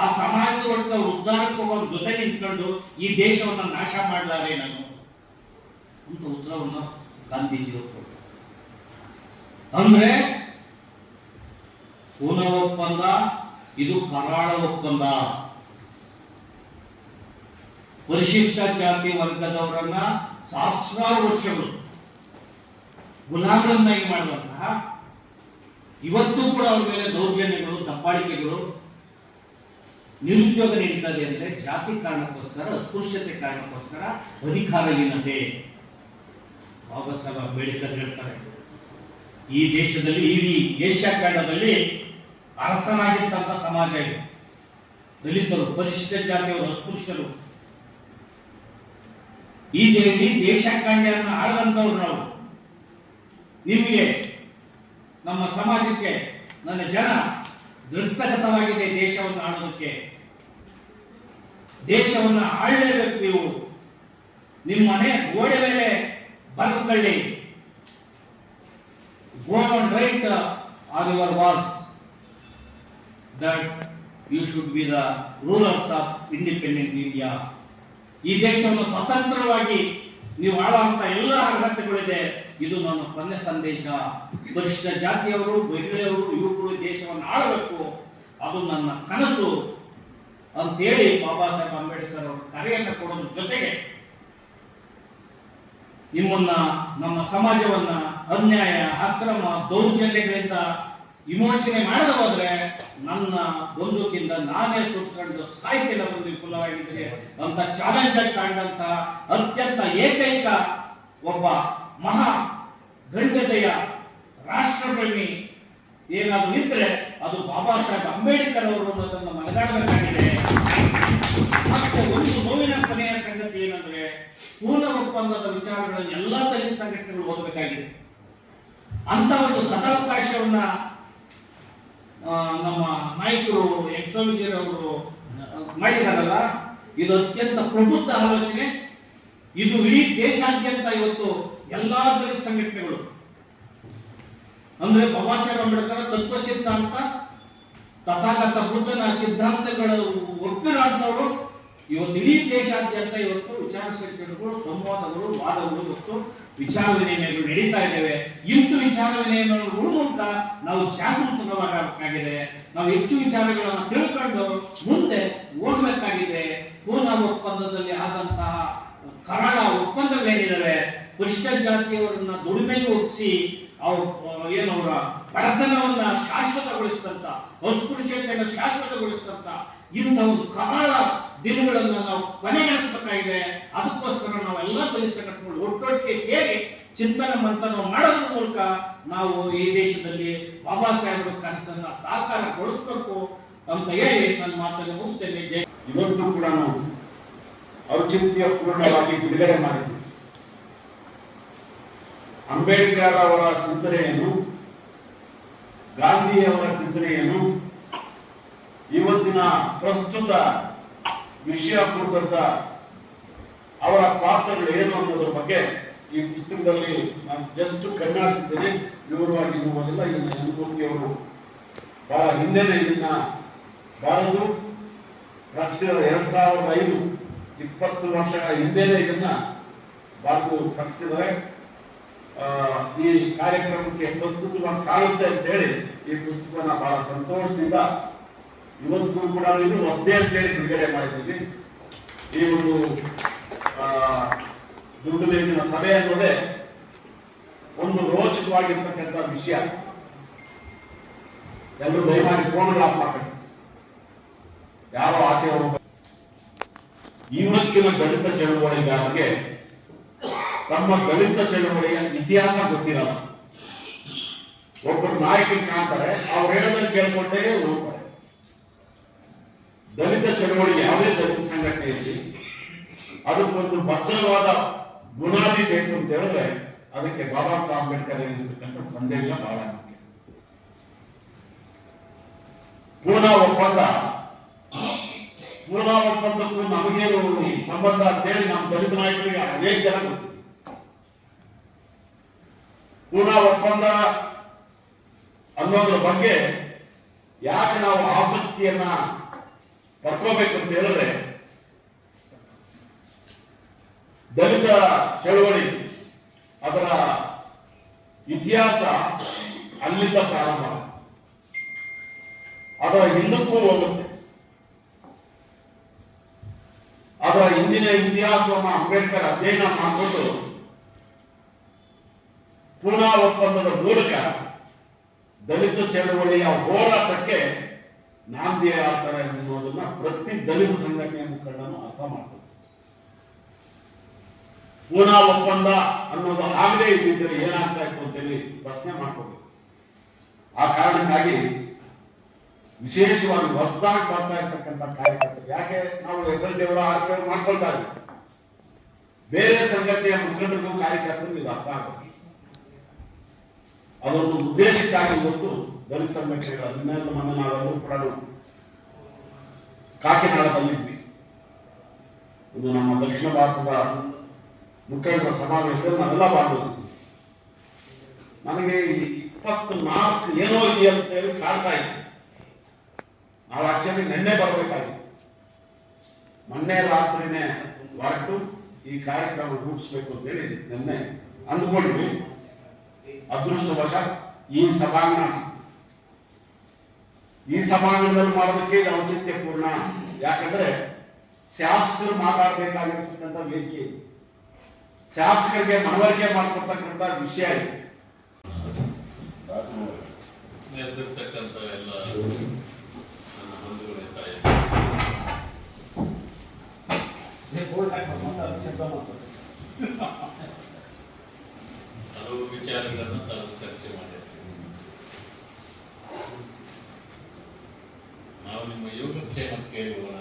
ಆ ಸಮಾಜದ ಒಟ್ಟು ಉದ್ಧಾರಕ್ಕೆ ಹೋಗೋ ಜೊತೆ ನಿಂತ್ಕೊಂಡು ಈ ದೇಶವನ್ನ ನಾಶ ಮಾಡಲಾರೆ ನಾನು ಅಂತ ಉತ್ತರವನ್ನು ಗಾಂಧೀಜಿ ಅವರು ಕೊಟ್ಟರು. ಅಂದ್ರೆ ಪೂನ ಒಪ್ಪಂದ, ಇದು ಕರಾಳ ಒಪ್ಪಂದ ಪರಿಶಿಷ್ಟ ಜಾತಿ ವರ್ಗದವರನ್ನ ಸಹಸ್ರಾರು ವರ್ಷಗಳು. ಗುಲಾಮರನ್ನಾಗಿ ಮಾಡಿದಂತಹ ಇವತ್ತು ಕೂಡ ಅವ್ರ ಮೇಲೆ ದೌರ್ಜನ್ಯಗಳು, ದಬ್ಬಾಳಿಕೆಗಳು ನಿರುದ್ಯೋಗ ನೀಡುತ್ತದೆ ಅಂದ್ರೆ ಜಾತಿ ಕಾರಣಕ್ಕೋಸ್ಕರ, ಅಸ್ಪೃಶ್ಯತೆ ಕಾರಣಕ್ಕೋಸ್ಕರ ಅಧಿಕಾರಹೀನತೆ ಬಾಬಾ ಸಾಹೇಬ್ ಅಂಬೇಡ್ಕರ್ ಹೇಳ್ತಾರೆ. ಈ ದೇಶದಲ್ಲಿ, ಇಡೀ ಏಷ್ಯಾ ಖಂಡದಲ್ಲಿ ಅರಸನಾಗಿದ್ದಂತ ಸಮಾಜ ಇದೆ. ದಲಿತರು ಪರಿಶಿಷ್ಟ ಜಾತಿಯವರು, ಅಸ್ಪೃಶ್ಯರು. ಈ ದೇವಿ ದೇಶ ಕಾಂಡ್ಯವನ್ನು ಆಳದಂತವ್ರು ನಾವು. ನಿಮಗೆ ನಮ್ಮ ಸಮಾಜಕ್ಕೆ, ನನ್ನ ಜನ ದೃಢಗತವಾಗಿದೆ ದೇಶವನ್ನು ಆಳೋದಕ್ಕೆ, ದೇಶವನ್ನು ಆಳಲೇಬೇಕು ನೀವು. ನಿಮ್ಮ ಮನೆ ಗೋಡೆ ಮೇಲೆ ಬರೆದುಕೊಳ್ಳಿ go on write are your walls that you should be the rulers of independent India ಈ ದೇಶವನ್ನು ಸ್ವತಂತ್ರವಾಗಿ ನೀವು ಆಳುವಂತ ಎಲ್ಲ ಅರ್ಹತೆಗಳಿದೆ. ಇದು ನನ್ನ ಕೊನೆ ಸಂದೇಶ. ಪರಿಶಿಷ್ಟ ಜಾತಿಯವರು, ಮಹಿಳೆಯವರು, ಯುವಕರು ದೇಶವನ್ನು ಆಳಬೇಕು. ಅದು ನನ್ನ ಕನಸು ಅಂತೇಳಿ ಬಾಬಾ ಸಾಹೇಬ್ ಅಂಬೇಡ್ಕರ್ ಅವರು ಕರೆಯನ್ನು ಕೊಡೋದ್ರ ಜೊತೆಗೆ ನಿಮ್ಮನ್ನ, ನಮ್ಮ ಸಮಾಜವನ್ನ ಅನ್ಯಾಯ, ಅಕ್ರಮ, ದೌರ್ಜನ್ಯಗಳಿಂದ ವಿಮೋಚನೆ ಮಾಡದ ಹೋದ್ರೆ ನನ್ನ ಬಂದೂಕಿಂದ ನಾನೇ ಸುಟ್ಕೊಂಡು ಸಾಯ್ತಿಲ್ಲ ಒಂದು ವಿಫುಲವಾಗಿದ್ರೆ ಅಂತ ಚಾಲೆಂಜ್ ಆಗಿ ತಾಂಡಂತ ಅತ್ಯಂತ ಏಕೈಕ ಒಬ್ಬ ಮಹಾ ಗಣ್ಯತೆಯ ರಾಷ್ಟ್ರಪ್ರೇಮಿ ಏನಾದ್ರು ಇದ್ರೆ ಅದು ಬಾಬಾ ಸಾಹೇಬ್ ಅಂಬೇಡ್ಕರ್ ಅವರು ಅನ್ನೋದನ್ನ ಮನಗಾಡಬೇಕಾಗಿದೆ ಮತ್ತೆ ಒಂದು ನೋವಿನ ಕೊನೆಯ ಸಂಗತಿ ಏನಂದ್ರೆ ಪೂರ್ಣ ಒಪ್ಪಂದದ ವಿಚಾರಗಳನ್ನು ಎಲ್ಲಾ ದಲಿತ ಸಂಘಟನೆಗಳು ಓದಬೇಕಾಗಿದೆ. ಅಂತ ಒಂದು ಸದಾವಕಾಶವನ್ನ ನಮ್ಮ ನಾಯಕರು ಎಕ್ಸ್ ಅವರು ಮಾಡಿದಾರಲ್ಲ ಇದು ಅತ್ಯಂತ ಪ್ರಬುದ್ಧ ಆಲೋಚನೆ. ಇದು ಇಡೀ ದೇಶಾದ್ಯಂತ ಇವತ್ತು ಎಲ್ಲಾ ದಲಿತ ಸಂಘಟನೆಗಳು ಅಂದ್ರೆ ಬಾಬಾ ಸಾಹೇಬ್ ಅಂಬೇಡ್ಕರ್ ತತ್ವ ಸಿದ್ಧಾಂತ, ತಥಾಗತ ಬುದ್ಧನ ಸಿದ್ಧಾಂತಗಳು ಒಪ್ಪಿರಂತವರು ಇವತ್ತು ಇಡೀ ದೇಶಾದ್ಯಂತ ಇವತ್ತು ವಿಚಾರ ಸಂಕಿರಣಗಳು ಸಂವಾದಗಳು, ವಾದಗಳು ಮತ್ತು ವಿಚಾರ ವಿನಿಮಯಗಳು ನಡೀತಾ ಇದ್ದೇವೆ. ಇಷ್ಟು ವಿಚಾರ ವಿನಿಮಯಗಳು ಉಳುವಂತ ನಾವು ಜಾಗೃತವಾಗಬೇಕಾಗಿದೆ ನಾವು ಹೆಚ್ಚು ವಿಚಾರಗಳನ್ನು ತಿಳ್ಕೊಂಡು ಮುಂದೆ ಹೋಗ್ಬೇಕಾಗಿದೆ ಪೂನಾ ಒಪ್ಪಂದದಲ್ಲಿ ಆದಂತಹ ಕರಾಳ ಒಪ್ಪಂದಗಳೇನಿದಾವೆ ಪುಷ್ಟ ಜಾತಿಯವರನ್ನ ದುಡಿಮೆಗೆ ಒಪ್ಪಿಸಿ ಅವ್ರ ಏನು ಅವರ ಬಡತನವನ್ನ ಶಾಶ್ವತಗೊಳಿಸಿದಂತ, ಅಸ್ಪೃಶ್ಯತೆಯನ್ನು ಶಾಶ್ವತಗೊಳಿಸಿದಂತ ಇಂಥ ಒಂದು ಕರಾಳ ದಿನಗಳನ್ನ ನಾವು ಕೊನೆಗಳಿಸಬೇಕಾಗಿದೆ ಅದಕ್ಕೋಸ್ಕರ ನಾವೆಲ್ಲ ದಲಿತ ಕಟ್ಕೊಂಡು ಒಟ್ಟೊಟ್ಟಿಗೆ ಸೇರಿ ಚಿಂತನೆ ಮಂಥನ ಮಾಡೋದ್ರ ಮೂಲಕ ನಾವು ಈ ದೇಶದಲ್ಲಿ ಬಾಬಾ ಸಾಹೇಬರ ಕನಸನ್ನ ಸಾಕಾರಗೊಳಿಸ್ಬೇಕು ಅಂತ ಹೇಳಿ ನನ್ನ ಮಾತನ್ನು ಮುಗಿಸ್ತೇನೆ. ಜಯ ಇವತ್ತು ಕೂಡ ನಾವು ಔಚಿತ್ಯ ಪೂರ್ಣವಾಗಿ ಬಿಡುಗಡೆ ಮಾಡಿದ್ದೀವಿ ಅಂಬೇಡ್ಕರ್ ಅವರ ಚಿಂತನೆಯನ್ನು ಗಾಂಧಿಯವರ ಚಿಂತನೆಯನ್ನು ಇವತ್ತಿನ ಪ್ರಸ್ತುತ ವಿಷಯ ಕುರಿತಂತ ಅವರ ಪಾತ್ರಗಳು ಏನು ಅನ್ನೋದ್ರ ಬಗ್ಗೆ ಈ ಪುಸ್ತಕದಲ್ಲಿ ನಾನು ಜಸ್ಟ್ ಕಣ್ಣಾಡಿಸಿದ್ದೇನೆ. ವಿವರವಾಗಿ ನೋಡೋದಿಲ್ಲ ಇನ್ನು ಅನುಭೂತಿ ಅವರು ಬಹಳ ಹಿಂದೆನೆ ಇದನ್ನ ಬಾರದು ರಕ್ಷಿಸಿದ ಎರಡ್ ಸಾವಿರದ ಐದು ಇಪ್ಪತ್ತು ವರ್ಷಗಳ ಹಿಂದೆನೆ ಇದನ್ನ ಬಾರದು ರಕ್ಷಿಸಿದರೆ ಈ ಕಾರ್ಯಕ್ರಮಕ್ಕೆ ಪ್ರಸ್ತುತವಾಗಿ ಕಾಣುತ್ತೆ ಅಂತ ಹೇಳಿ ಈ ಪುಸ್ತಕವನ್ನು ಬಹಳ ಸಂತೋಷದಿಂದ ಇವತ್ತಿಗೂ ಕೂಡ ನೀವು ಹೊಸದೇ ಅಂತೇಳಿ ಬಿಡುಗಡೆ ಮಾಡಿದ್ದೀವಿ ಈ ಒಂದು ದುಡ್ಡು ಮೇಲಿನ ಸಭೆ ಅನ್ನೋದೇ ಒಂದು ರೋಚಕವಾಗಿರ್ತಕ್ಕಂಥ ವಿಷಯ. ಎಲ್ಲರೂ ದಯಮಾಡಿ ಫೋನ್ ಆಫ್ ಮಾಡಬೇಕು ಯಾರೋ ಆಚೆ ಇವತ್ತಿನ ದಲಿತ ಚಳುವಳಿಗಾರರಿಗೆ ತಮ್ಮ ದಲಿತ ಚಳುವಳಿಯ ಇತಿಹಾಸ ಗೊತ್ತಿರಲ್ಲ. ಒಬ್ಬರು ನಾಯಕರು ಕಾಣ್ತಾರೆ, ಅವ್ರು ಹೇಳೋದನ್ನು ಕೇಳ್ಕೊಂಡೇ ಹೋಗ್ತಾರೆ. ದಲಿತ ಚಳವಳಿ ಯಾವುದೇ ದಲಿತ ಸಂಘಟನೆ ಇರಲಿ, ಅದಕ್ಕೊಂದು ಭದ್ರವಾದ ಬುನಾದಿ ಬೇಕು ಅಂತ ಹೇಳಿದ್ರೆ ಅದಕ್ಕೆ ಬಾಬಾ ಸಾಹೇಬ್ ಅಂಬೇಡ್ಕರ್ ಏನಿರ್ತಕ್ಕಂಥ ಸಂದೇಶ ಬಹಳ ಮುಖ್ಯ. ಪೂನಾ ಒಪ್ಪಂದ ಪೂನಾ ಒಪ್ಪಂದಕ್ಕೂ ನಮಗೇನು ಸಂಬಂಧ ಅಂತೇಳಿ ನಮ್ಮ ದಲಿತ ನಾಯಕರಿಗೆ ಅನೇಕ ಜನ ಗೊತ್ತಿದೆ. ಪೂನಾ ಒಪ್ಪಂದ ಅನ್ನೋದ್ರ ಬಗ್ಗೆ ಯಾಕೆ ನಾವು ಆಸಕ್ತಿಯನ್ನ ಪಡ್ಕೋಬೇಕು ಅಂತ ಹೇಳಿದ್ರೆ, ದಲಿತ ಚಳವಳಿ ಅದರ ಇತಿಹಾಸ ಅಲ್ಲಿಂದ ಪ್ರಾರಂಭ. ಅದರ ಹಿಂದಕ್ಕೂ ಹೋಗುತ್ತೆ. ಅದರ ಹಿಂದಿನ ಇತಿಹಾಸವನ್ನು ಅಂಬೇಡ್ಕರ್ ಅಧ್ಯಯನ ಮಾಡಿಕೊಂಡು ಪೂನಾ ಒಪ್ಪಂದದ ಮೂಲಕ ದಲಿತ ಚಳವಳಿಯ ಹೋರಾಟಕ್ಕೆ ನಾಂದಿ ಆಗ್ತಾರೆ ಅನ್ನೋದನ್ನ ಪ್ರತಿ ದಲಿತ ಸಂಘಟನೆಯ ಮುಖಂಡನು ಅರ್ಥ ಮಾಡ್ತಾರೆ ಪೂನಾ ಒಪ್ಪಂದ ಅನ್ನೋದು ಆಗದೇ ಇದ್ದಿದ್ರೆ ಏನಾಗ್ತಾ ಇತ್ತು ಅಂತೇಳಿ ಪ್ರಶ್ನೆ ಮಾಡ್ಕೋಬೇಕು ಆ ಕಾರಣಕ್ಕಾಗಿ ವಿಶೇಷವಾಗಿ ಹೊಸದಾಗಿ ಬರ್ತಾ ಇರ್ತಕ್ಕಂಥ ಕಾರ್ಯಕರ್ತರು, ಯಾಕೆ ನಾವು ಎಸ್ ಎಲ್ ದೇವರ ಆರ್ಪಿ ಮಾಡ್ಕೊಳ್ತಾ ಇದ್ದೀವಿ. ಬೇರೆ ಸಂಘಟನೆಯ ಮುಖಂಡರಿಗೂ ಕಾರ್ಯಕರ್ತರಿಗೂ ಇದು ಅರ್ಥ ಆಗಬೇಕು ಅದೊಂದು ಉದ್ದೇಶಕ್ಕಾಗಿ ಇವತ್ತು ದಲಿತ ಸಂಘಟನೆಗಳು ಹದಿನೈದು ಮಂದಿ ನಾವೆಲ್ಲರೂ ಕೂಡ ಕಾಕಿನಾಡದಲ್ಲಿದ್ವಿ ಇದು ನಮ್ಮ ದಕ್ಷಿಣ ಭಾರತದ ಮುಖಂಡರ ಸಮಾವೇಶದಲ್ಲಿ ನಾವೆಲ್ಲ ಭಾಗವಹಿಸಿದ್ವಿ. ನನಗೆ ಈ ಇಪ್ಪತ್ತು ನಾಲ್ಕು ಏನೋ ಇದೆಯಾ ಅಂತ ಹೇಳಿ ಕಾಡ್ತಾ ಇತ್ತು. ನಾವು ಆಕ್ಚುಲಿ ನಿನ್ನೆ ಬರಬೇಕಾಗಿತ್ತು ಮೊನ್ನೆ ರಾತ್ರಿನೇ ಹೊರಟು ಈ ಕಾರ್ಯಕ್ರಮ ರೂಪಿಸ್ಬೇಕು ಅಂತೇಳಿ ನಿನ್ನೆ ಅಂದ್ಕೊಂಡ್ವಿ. ಅದೃಷ್ಟವಶ ಈ ಸಭಾಂಗಣ ಸಿಕ್ತು ಈ ಸಮಾಜದಲ್ಲಿ ಮಾಡೋದಕ್ಕೆ ಇದು ಔಚಿತ್ಯಪೂರ್ಣ. ಯಾಕಂದ್ರೆ ಶಾಸಕರು ಮಾತಾಡ್ಬೇಕಾಗಿರ್ತಕ್ಕಂಥ ವೇದಿಕೆ. ಶಾಸಕರಿಗೆ ಮನವರಿಕೆ ಮಾಡ್ಕೊಡ್ತಕ್ಕಂಥ ವಿಷಯ ಇದೆ. ನೆರೆದಿರ್ತಕ್ಕಂಥ ಎಲ್ಲ ನನ್ನ ಬಂಧುಗಳೇ ತಾಯಿ ಹಲವು ವಿಚಾರಗಳನ್ನು ತಾವು ಚರ್ಚೆ ಮಾಡಿರ್ತೀವಿ ನಾವು ನಿಮ್ಮ ಯೋಗಕ್ಷೇಮ ಕೇಳಿ ಹೋಗೋಣ.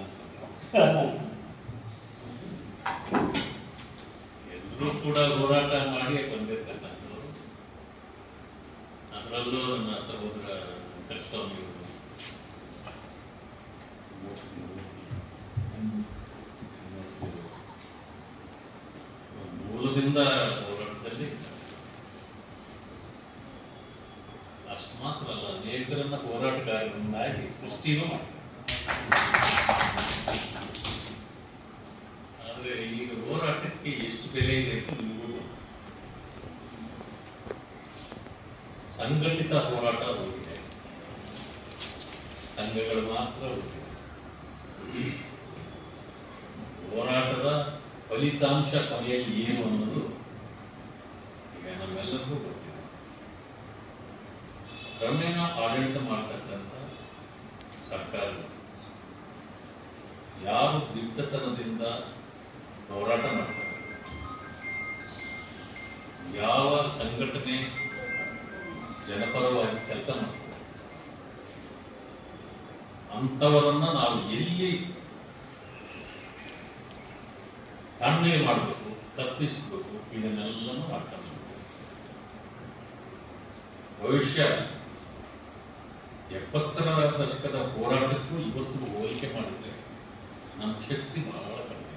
ಎಲ್ಲರೂ ಕೂಡ ಹೋರಾಟ ಮಾಡಿ ಬಂದಿರ್ತಕ್ಕಂಥವ್ರು ಅದರಲ್ಲೂ ನನ್ನ ಸಹೋದರ ಕೃಷ್ಣಸ್ವಾಮಿ ಮೂಲದಿಂದ ಹೋರಾಟದಲ್ಲಿ ಅಷ್ಟು ಮಾತ್ರ ಅಲ್ಲ, ಅನೇಕರನ್ನ ಹೋರಾಟಗಾರರನ್ನಾಗಿ ಸೃಷ್ಟಿನೂ ಜನಪರವಾಗಿ ಕೆಲಸ ಮಾಡ್ತಾರೆ ಅಂಥವರನ್ನ ನಾವು ಎಲ್ಲಿ ತಣ್ಣಗೆ ಮಾಡಬೇಕು, ತಪ್ಪಿಸಬೇಕು ಇದನ್ನೆಲ್ಲ ಬರ್ಬೇಕು. ಭವಿಷ್ಯ ಎಪ್ಪತ್ತರ ದಶಕದ ಹೋರಾಟಕ್ಕೂ ಇವತ್ತು ಹೋಲಿಕೆ ಮಾಡಿದ್ರೆ ನಮ್ಮ ಶಕ್ತಿ ಬಹಳ ಕಡಿಮೆ.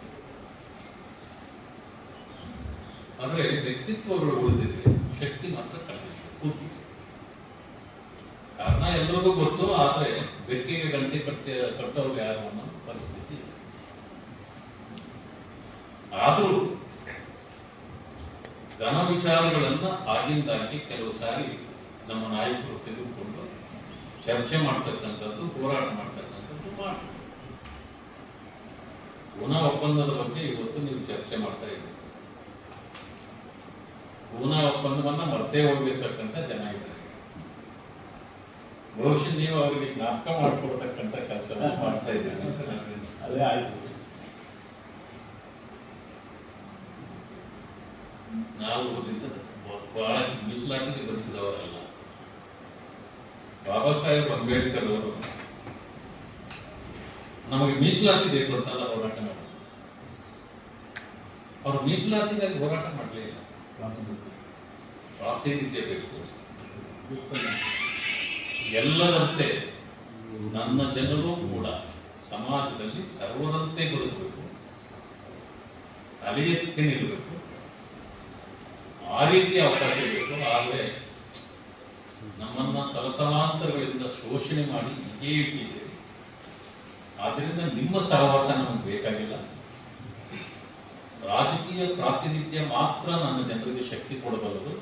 ಆದರೆ ವ್ಯಕ್ತಿತ್ವಗಳು ಉಳಿದಿದ್ರೆ ಶಕ್ತಿ ಮಾತ್ರ ಕಡಿಮೆ. ಕಾರಣ ಎಲ್ಲರಿಗೂ ಗೊತ್ತು, ಆದ್ರೆ ಬೆಕ್ಕಿಗೆ ಗಂಟೆ ಕಟ್ಟಿ, ಕಟ್ಟೋರು ಯಾರು ಅನ್ನೋ ಪರಿಸ್ಥಿತಿ. ಆದರೂ ಘನ ವಿಚಾರಗಳನ್ನ ಆಗಿಂದಾಗಿ ಕೆಲವು ಸಾರಿ ನಮ್ಮ ನಾಯಕರು ತೆಗೆದುಕೊಂಡು ಚರ್ಚೆ ಮಾಡ್ತಕ್ಕಂಥದ್ದು, ಹೋರಾಟ ಮಾಡ್ತಕ್ಕಂಥದ್ದು ಮಾಡಿ. ಪೂನಾ ಒಪ್ಪಂದದ ಬಗ್ಗೆ ಇವತ್ತು ನೀವು ಚರ್ಚೆ ಮಾಡ್ತಾ ಇದ್ದೀರಿ. ಪೂನಾ ಒಪ್ಪಂದವನ್ನ ಮರ್ತೇ ಹೋಗಿರ್ತಕ್ಕಂಥ ಜನ ಇದ್ದಾರೆ. ಬಹುಶಃ ನೀವು ಅವರಿಗೆ ಜ್ಞಾಪಕ ಮಾಡಿಕೊಡ್ತಕ್ಕಂಥ ಕೆಲಸ ಮಾಡ್ತಾ ಇದ್ದೇನೆ. ಅದೇ ಆಯ್ತು. ನಾವು ಬಹಳ ಮೀಸಲಾತಿಗೆ ಬಂದಿದ್ದವರಲ್ಲ ಬಾಬಾ ಸಾಹೇಬ್ ಅಂಬೇಡ್ಕರ್ ಅವರು. ನಮಗೆ ಮೀಸಲಾತಿ ಬೇಕು ಅಂತಲ್ಲ ಹೋರಾಟ ಮಾಡಿದ್ರು ಅವರು ಮೀಸಲಾತಿಗಾಗಿ ಹೋರಾಟ ಮಾಡಲಿಲ್ಲ ಪ್ರಾತಿನಿಧ್ಯ. ಬೇಕು. ಎಲ್ಲರಂತೆ ನನ್ನ ಜನರು ಕೂಡ ಸಮಾಜದಲ್ಲಿ ಸರ್ವರಂತೆ ಬದುಕಬೇಕು. ತಲೆ ನಿಲ್ಲಬೇಕು. ಆ ರೀತಿ ಅವಕಾಶ ಬೇಕು ಆದರೆ ನಮ್ಮನ್ನ ತಲತಲಾಂತರಗಳಿಂದ ಶೋಷಣೆ ಮಾಡಿ ಹೀಗೆ ಇಟ್ಟಿದ್ದೇವೆ ಆದ್ದರಿಂದ ನಿಮ್ಮ ಸಹವಾಸ ನಮಗೆ ಬೇಕಾಗಿಲ್ಲ. ರಾಜಕೀಯ ಪ್ರಾತಿನಿಧ್ಯ ಮಾತ್ರ ನನ್ನ ಜನರಿಗೆ ಶಕ್ತಿ ಕೊಡಬಲ್ಲದು.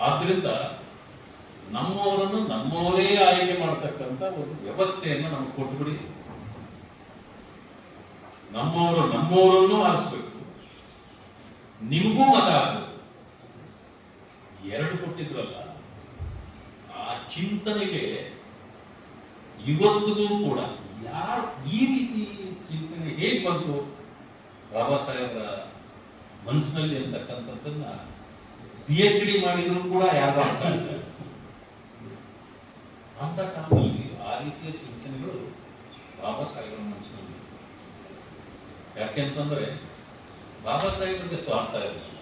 ಆದ್ರಿಂದ ನಮ್ಮವರನ್ನು ನಮ್ಮವರೇ ಆಯ್ಕೆ ಮಾಡತಕ್ಕಂತ ಒಂದು ವ್ಯವಸ್ಥೆಯನ್ನು ನಮಗೆ ಕೊಟ್ಬಿಡಿ ನಮ್ಮವರು ನಮ್ಮವರನ್ನು ಆರಿಸ್ಬೇಕು. ನಿಮಗೂ ಮತ ಹಾಕಬೇಕು ಎರಡು ಕೊಟ್ಟಿದ್ರಲ್ಲ, ಆ ಚಿಂತನೆಗೆ ಇವತ್ತಿಗೂ ಕೂಡ ಯಾರು ಈ ರೀತಿ ಚಿಂತನೆ ಹೇಗೆ ಬಂತು? ಬಾಬಾ ಸಾಹೇಬರ ಮನಸ್ಸಿನಲ್ಲಿ ಅಂತಕ್ಕಂಥದ್ದನ್ನ ಪಿ ಎಚ್ ಡಿ ಮಾಡಿದ್ರು ಕೂಡ ಯಾರು ಅರ್ಥ ಅಂತ ಕಾಲದಲ್ಲಿ ಆ ರೀತಿಯ ಚಿಂತನೆಗಳು ಬಾಬಾ ಸಾಹೇಬರ ಮನಸ್ಸಿನಲ್ಲಿ. ಯಾಕೆಂತಂದ್ರೆ ಬಾಬಾ ಸಾಹೇಬರಿಗೆ ಸ್ವಾರ್ಥ ಇರಲಿಲ್ಲ